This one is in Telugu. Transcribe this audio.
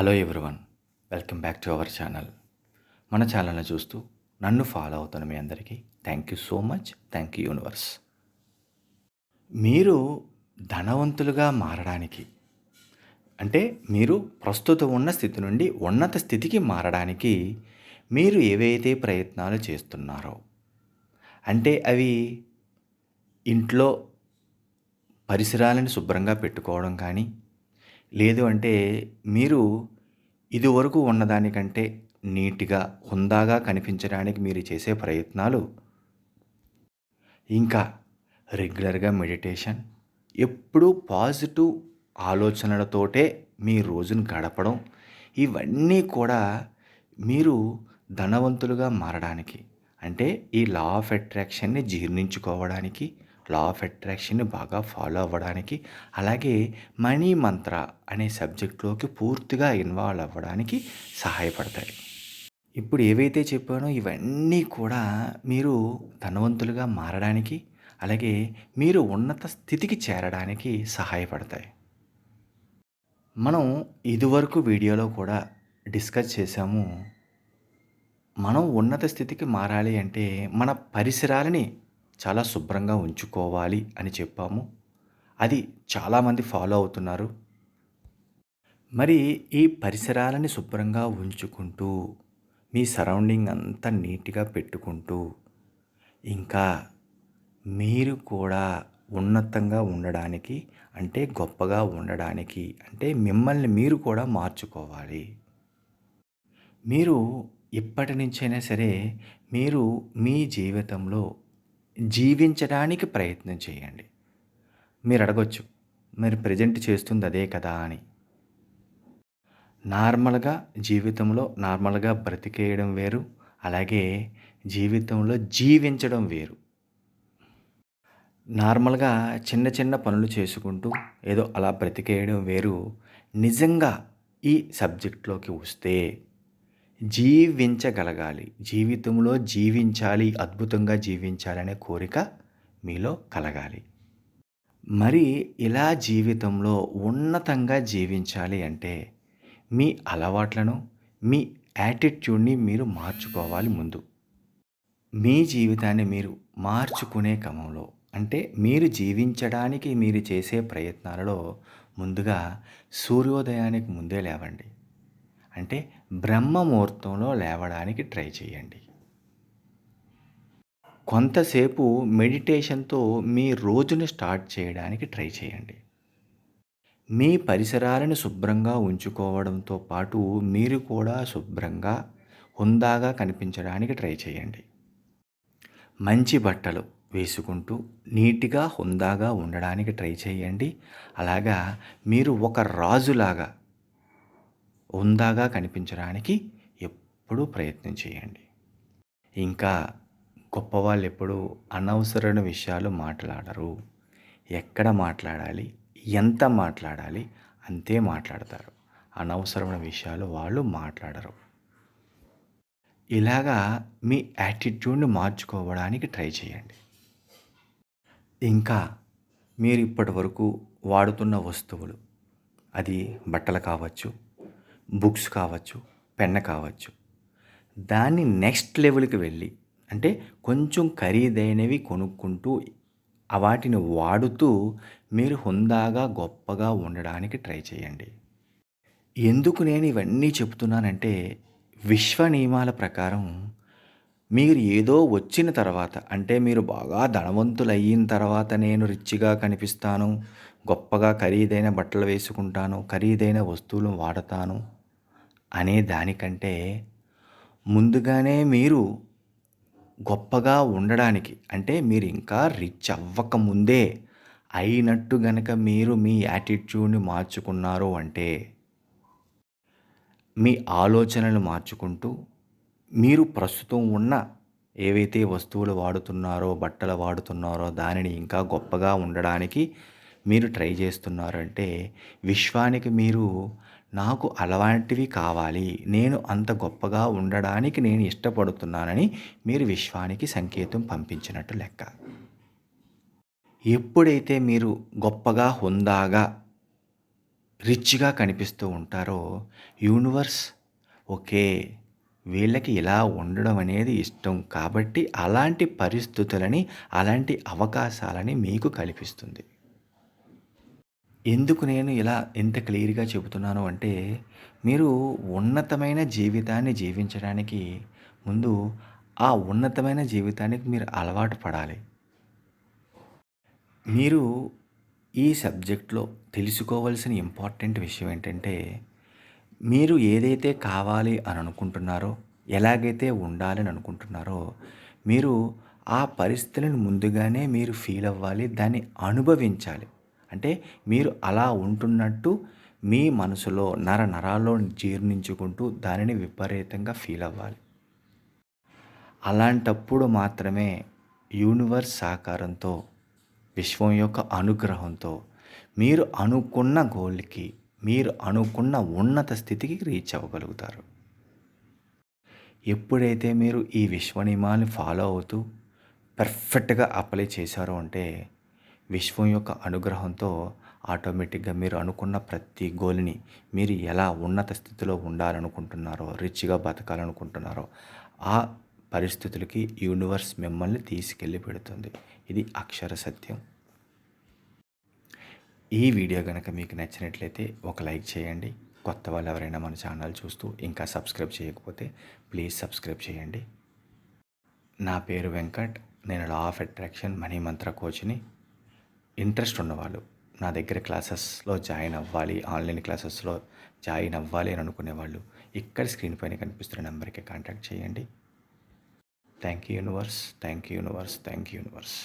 Hello everyone welcome back to our channel. మన ఛానల్ని చూస్తూ నన్ను ఫాలో అవుతున్న మీ అందరికీ thank you so much thank you universe మీరు ధనవంతులుగా మారడానికి అంటే మీరు ప్రస్తుతం ఉన్న స్థితి నుండి ఉన్నత స్థితికి మారడానికి మీరు ఏవైతే ప్రయత్నాలు చేస్తున్నారో అంటే అవి ఇంట్లో పరిసరాలను శుభ్రంగా పెట్టుకోవడం కానీ లేదు అంటే మీరు ఇదివరకు ఉన్నదానికంటే నీట్గా హుందాగా కనిపించడానికి మీరు చేసే ప్రయత్నాలు. ఇంకా రెగ్యులర్గా మెడిటేషన్ ఎప్పుడూ పాజిటివ్ ఆలోచనలతోటే మీ రోజును గడపడం ఇవన్నీ కూడా మీరు ధనవంతులుగా మారడానికి అంటే ఈ లా ఆఫ్ అట్రాక్షన్ని జీర్ణించుకోవడానికి లా ఆఫ్ అట్రాక్షన్ని బాగా ఫాలో అవ్వడానికి అలాగే మనీ మంత్ర అనే సబ్జెక్ట్లోకి పూర్తిగా ఇన్వాల్వ్ అవ్వడానికి సహాయపడతాయి. ఇప్పుడు ఏవైతే చెప్పానో ఇవన్నీ కూడా మీరు ధనవంతులుగా మారడానికి అలాగే మీరు ఉన్నత స్థితికి చేరడానికి సహాయపడతాయి. మనం ఇదివరకు వీడియోలో కూడా డిస్కస్ చేసాము మనం ఉన్నత స్థితికి మారాలి అంటే మన పరిసరాలని చాలా శుభ్రంగా ఉంచుకోవాలి అని చెప్పాము. అది చాలామంది ఫాలో అవుతున్నారు. మరి ఈ పరిసరాలని శుభ్రంగా ఉంచుకుంటూ మీ సరౌండింగ్ అంతా నీట్గా పెట్టుకుంటూ ఇంకా మీరు కూడా ఉన్నతంగా ఉండడానికి అంటే గొప్పగా ఉండడానికి అంటే మిమ్మల్ని మీరు కూడా మార్చుకోవాలి. మీరు ఇప్పటి నుంచైనా సరే మీరు మీ జీవితంలో జీవించడానికి ప్రయత్నం చేయండి. మీరు అడగొచ్చు మీరు ప్రజెంట్ చేస్తుంది అదే కదా అని. నార్మల్గా జీవితంలో నార్మల్గా బ్రతికేయడం వేరు అలాగే జీవితంలో జీవించడం వేరు. నార్మల్గా చిన్న చిన్న పనులు చేసుకుంటూ ఏదో అలా బ్రతికేయడం వేరు. నిజంగా ఈ సబ్జెక్ట్లోకి వస్తే జీవించగలగాలి. జీవితంలో జీవించాలి అద్భుతంగా జీవించాలి అనే కోరిక మీలో కలగాలి. మరి ఇలా జీవితంలో ఉన్నతంగా జీవించాలి అంటే మీ అలవాట్లను మీ యాటిట్యూడ్ని మీరు మార్చుకోవాలి ముందు. మీ జీవితాన్ని మీరు మార్చుకునే క్రమంలో అంటే మీరు జీవించడానికి మీరు చేసే ప్రయత్నాలలో ముందుగా సూర్యోదయానికి ముందే లేవండి. అంటే బ్రహ్మ ముహూర్తంలో లేవడానికి ట్రై చేయండి. కొంతసేపు మెడిటేషన్తో మీ రోజును స్టార్ట్ చేయడానికి ట్రై చేయండి. మీ పరిసరాలను శుభ్రంగా ఉంచుకోవడంతో పాటు మీరు కూడా శుభ్రంగా హుందాగా కనిపించడానికి ట్రై చేయండి. మంచి బట్టలు వేసుకుంటూ నీట్గా హుందాగా ఉండడానికి ట్రై చేయండి. అలాగా మీరు ఒక రాజులాగా ఉందాగా కనిపించడానికి ఎప్పుడూ ప్రయత్నం చేయండి. ఇంకా గొప్పవాళ్ళు ఎప్పుడూ అనవసరమైన విషయాలు మాట్లాడరు. ఎక్కడ మాట్లాడాలి? ఎంత మాట్లాడాలి? అంతే మాట్లాడతారు. అనవసరమైన విషయాలు వాళ్ళు మాట్లాడరు. ఇలాగా మీ యాటిట్యూడ్ని మార్చుకోవడానికి ట్రై చేయండి. ఇంకా మీరు ఇప్పటి వరకు వాడుతున్న వస్తువులు అది బట్టలు కావచ్చు బుక్స్ కావచ్చు పెన్న కావచ్చు. దాన్ని నెక్స్ట్ లెవెల్కి వెళ్ళి అంటే కొంచెం ఖరీదైనవి కొనుక్కుంటూ వాటిని వాడుతూ మీరు హుందాగా గొప్పగా ఉండడానికి ట్రై చేయండి. ఎందుకు నేను ఇవన్నీ చెప్తున్నానంటే విశ్వ నియమాల ప్రకారం మీరు ఏదో వచ్చిన తర్వాత అంటే మీరు బాగా ధనవంతులు అయిన తర్వాత నేను రిచ్గా కనిపిస్తాను గొప్పగా ఖరీదైన బట్టలు వేసుకుంటాను ఖరీదైన వస్తువులు వాడతాను అనే దానికంటే ముందుగానే మీరు గొప్పగా ఉండడానికి అంటే మీరు ఇంకా రిచ్ అవ్వకముందే అయినట్టు గనక మీరు మీ యాటిట్యూడ్ని మార్చుకున్నారు అంటే మీ ఆలోచనలు మార్చుకుంటూ మీరు ప్రస్తుతం ఉన్న ఏవైతే వస్తువులు వాడుతున్నారో బట్టలు వాడుతున్నారో దానిని ఇంకా గొప్పగా ఉండడానికి మీరు ట్రై చేస్తున్నారంటే విశ్వానికి మీరు నాకు అలాంటివి కావాలి నేను అంత గొప్పగా ఉండడానికి నేను ఇష్టపడుతున్నానని మీరు విశ్వానికి సంకేతం పంపించినట్టు లెక్క ఎప్పుడైతే మీరు గొప్పగా హుందాగా రిచ్‌గా కనిపిస్తూ ఉంటారో యూనివర్స్ ఓకే. వీళ్ళకి ఇలా ఉండడం అనేది ఇష్టం కాబట్టి అలాంటి పరిస్థితులని, అలాంటి అవకాశాలని మీకు కల్పిస్తుంది. ఎందుకు నేను ఇలా ఇంత క్లియర్‌గా చెబుతున్నాను అంటే, మీరు ఉన్నతమైన జీవితాన్ని జీవించడానికి ముందు ఆ ఉన్నతమైన జీవితానికి మీరు అలవాటు పడాలి. మీరు ఈ సబ్జెక్ట్‌లో తెలుసుకోవాల్సిన ఇంపార్టెంట్ విషయం ఏంటంటే, మీరు ఏదైతే కావాలి అని అనుకుంటున్నారో, ఎలాగైతే ఉండాలని అనుకుంటున్నారో, మీరు ఆ పరిస్థితులను ముందుగానే మీరు ఫీల్ అవ్వాలి. దాన్ని అనుభవించాలి. అంటే మీరు అలా ఉంటున్నట్టు మీ మనసులో నర నరాల్లో జీర్ణించుకుంటూ దానిని విపరీతంగా ఫీల్ అవ్వాలి. అలాంటప్పుడు మాత్రమే యూనివర్స్ సహకారంతో, విశ్వం యొక్క అనుగ్రహంతో మీరు అనుకున్న గోల్‌కి, మీరు అనుకున్న ఉన్నత స్థితికి రీచ్ అవ్వగలుగుతారు. ఎప్పుడైతే మీరు ఈ విశ్వ నియమాన్ని ఫాలో అవుతూ పర్ఫెక్ట్‌గా అప్లై చేశారో అంటే, విశ్వం యొక్క అనుగ్రహంతో ఆటోమేటిక్‌గా మీరు అనుకున్న ప్రతి గోల్‌ని మీరు ఎలా ఉన్నత స్థితిలో ఉండాలనుకుంటున్నారో, రిచ్‌గా బతకాలనుకుంటున్నారో, ఆ పరిస్థితులకి యూనివర్స్ మిమ్మల్ని తీసుకెళ్ళి పెడుతుంది. ఇది అక్షర సత్యం. ఈ వీడియో గనక మీకు నచ్చినట్లయితే ఒక లైక్ చేయండి. కొత్త వాళ్ళు ఎవరైనా మన ఛానల్ చూస్తూ ఇంకా సబ్స్క్రైబ్ చేయకపోతే ప్లీజ్ సబ్స్క్రైబ్ చేయండి. నా పేరు వెంకట్. నేను లా of attraction money Mantra కోచ్‌ని. Interest ఉన్నవాళ్ళు నా దగ్గర క్లాసెస్‌లో జాయిన్ అవ్వాలి, ఆన్‌లైన్ క్లాసెస్‌లో జాయిన్ అవ్వాలి అని అనుకునేవాళ్ళు ఇక్కడ స్క్రీన్ పైన కనిపిస్తున్న నెంబర్‌కి కాంటాక్ట్ చేయండి. Thank you universe. Thank you universe. Thank you universe.